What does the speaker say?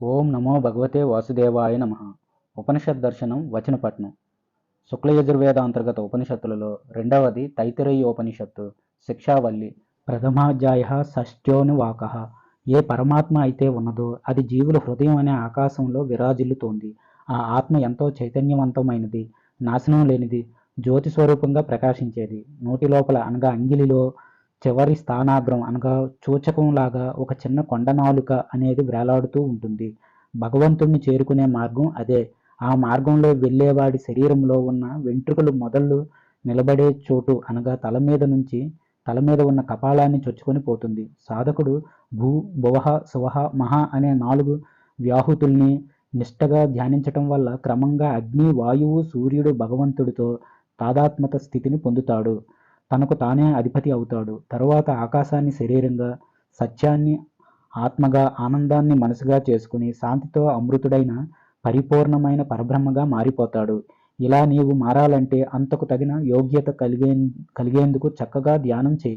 ఓం నమో భగవతే వాసుదేవాయ నమ. ఉపనిషత్ దర్శనం వచనపట్నం శుక్ల యజుర్వేద అంతర్గత ఉపనిషత్తులలో రెండవది తైతిరేయ ఉపనిషత్తు శిక్షావల్లి ప్రథమాధ్యాయ షష్ఠ్యోనువాక. ఏ పరమాత్మ అయితే ఉన్నదో అది జీవుల హృదయం అనే ఆకాశంలో విరాజిల్లుతోంది. ఆ ఆత్మ ఎంతో చైతన్యవంతమైనది నాశనం లేనిది జ్యోతి స్వరూపంగా ప్రకాశించేది. నోటి లోపల అనగా అంగిలిలో చివరి స్థానాగ్రం అనగా చూచకంలాగా ఒక చిన్న కొండ నాలుక అనేది వేలాడుతూ ఉంటుంది. భగవంతుణ్ణి చేరుకునే మార్గం అదే. ఆ మార్గంలో వెళ్ళేవాడి శరీరంలో ఉన్న వెంట్రుకలు మొదళ్ళు నిలబడే చోటు అనగా తల మీద నుంచి తల మీద ఉన్న కపాలాన్ని చొచ్చుకొని పోతుంది. సాధకుడు భూ భువహ శువహ మహా అనే నాలుగు వ్యాహుతుల్ని నిష్టగా ధ్యానించటం వల్ల క్రమంగా అగ్ని వాయువు సూర్యుడు భగవంతుడితో తాదాత్మత స్థితిని పొందుతాడు. తనకు తానే అధిపతి అవుతాడు. తరువాత ఆకాశాన్ని శరీరంగా సత్యాన్ని ఆత్మగా ఆనందాన్ని మనసుగా చేసుకుని శాంతితో అమృతుడైన పరిపూర్ణమైన పరబ్రహ్మగా మారిపోతాడు. ఇలా నీవు మారాలంటే అంతకు తగిన యోగ్యత కలిగే కలిగేందుకు చక్కగా ధ్యానం చేయి.